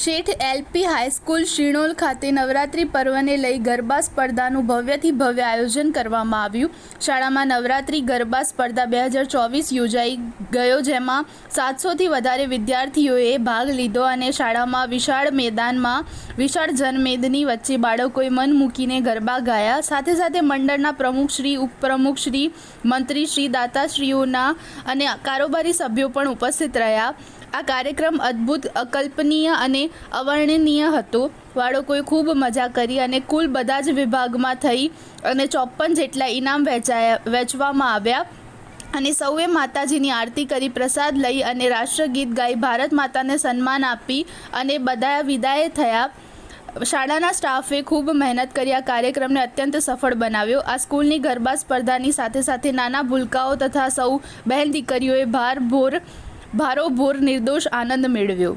શેઠ LP high school Shinol ખાતે નવરાત્રિ પર્વને લઈ ગરબા સ્પર્ધાનું ભવ્યથી ભવ્ય આયોજન કરવામાં આવ્યું. શાળામાં નવરાત્રિ ગરબા સ્પર્ધા બે હજાર ચોવીસ યોજાઈ ગયો, જેમાં સાતસોથી વધારે વિદ્યાર્થીઓએ ભાગ લીધો અને શાળામાં વિશાળ મેદાનમાં, વિશાળ જનમેદની વચ્ચે બાળકોએ મન મૂકીને ગરબા ગાયા. સાથે સાથે મંડળના પ્રમુખશ્રી ઉપપ્રમુખશ્રી મંત્રીશ્રી દાતાશ્રીઓના અને કારોબારી સભ્યો પણ ઉપસ્થિત રહ્યા. આ કાર્યક્રમ અદ્ભુત, અકલ્પનીય અને અવર્ણનીય હતો. બાળકોએ ખૂબ મજા કરી અને કુલ બધા જ વિભાગમાં થઈ અને ચોપન જેટલા ઇનામ વહેંચાયા વહેંચવામાં આવ્યા. અને સૌએ માતાજીની આરતી કરી, પ્રસાદ લઈ અને રાષ્ટ્રગીત ગાઈ, ભારત માતાને સન્માન આપી અને બધા વિદાય થયા. શાળાના સ્ટાફે ખૂબ મહેનત કરી, આ કાર્યક્રમને અત્યંત સફળ બનાવ્યો. આ સ્કૂલની ગરબા સ્પર્ધાની સાથે સાથે નાના ભૂલકાઓ તથા સૌ બહેન દીકરીઓએ ભારભોર ભારોભોર નિર્દોષ આનંદ મેળવ્યો.